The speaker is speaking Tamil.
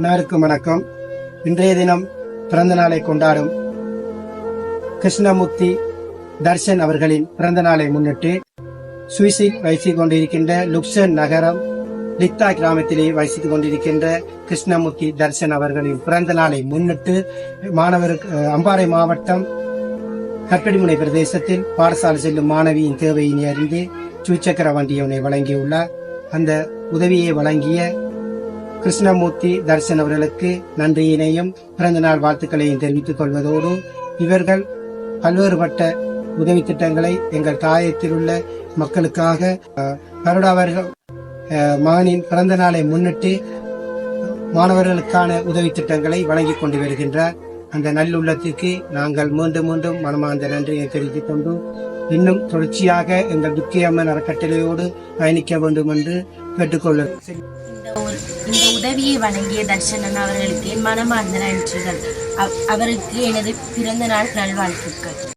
அனைவருக்கும் வணக்கம். இன்றைய தினம் பிறந்த நாளை கொண்டாடும் கிருஷ்ணமூர்த்தி தர்ஷன் அவர்களின் பிறந்த நாளை முன்னிட்டு சுவிசில் வசித்துக் கொண்டிருக்கின்ற லுக்சன் நகரம் லித்தா கிராமத்திலே வசித்துக் கொண்டிருக்கின்ற கிருஷ்ணமூர்த்தி தர்ஷன் அவர்களின் பிறந்த நாளை முன்னிட்டு மாணவருக்கு அம்பாறை மாவட்டம் கற்படிமுனை பிரதேசத்தில் பாடசாலை செல்லும் மாணவியின் தேவையினை அறிந்து சுச்சக்கர வண்டியவனை வழங்கியுள்ளார். அந்த உதவியை வழங்கிய கிருஷ்ணமூர்த்தி தர்ஷன் அவர்களுக்கு நன்றியினையும் பிறந்த நாள் வாழ்த்துக்களையும் தெரிவித்துக் கொள்வதோடு இவர்கள் பல்வேறுபட்ட உதவி திட்டங்களை எங்கள் தாயத்தில் உள்ள மக்களுக்காக வருடாவர்கள் மகனின் பிறந்த நாளை முன்னிட்டு மாணவர்களுக்கான உதவி திட்டங்களை வழங்கி கொண்டு வருகின்றார். அந்த நல்லுள்ளத்திற்கு நாங்கள் மீண்டும் மீண்டும் மனமார்ந்த நன்றியை தெரிவித்துக் கொண்டு இன்னும் தொடர்ச்சியாக எங்கள் துக்கியம்மன் அறக்கட்டளையோடு பயணிக்க வேண்டும் என்று கேட்டுக்கொள்ள இந்த உதவியை வழங்கிய தர்ஷனன் அவர்களுக்கு என் மனமார்ந்த நன்றிகள். அவ்- அவருக்கு எனது பிறந்த நாள் நல்வாழ்த்துக்கள்.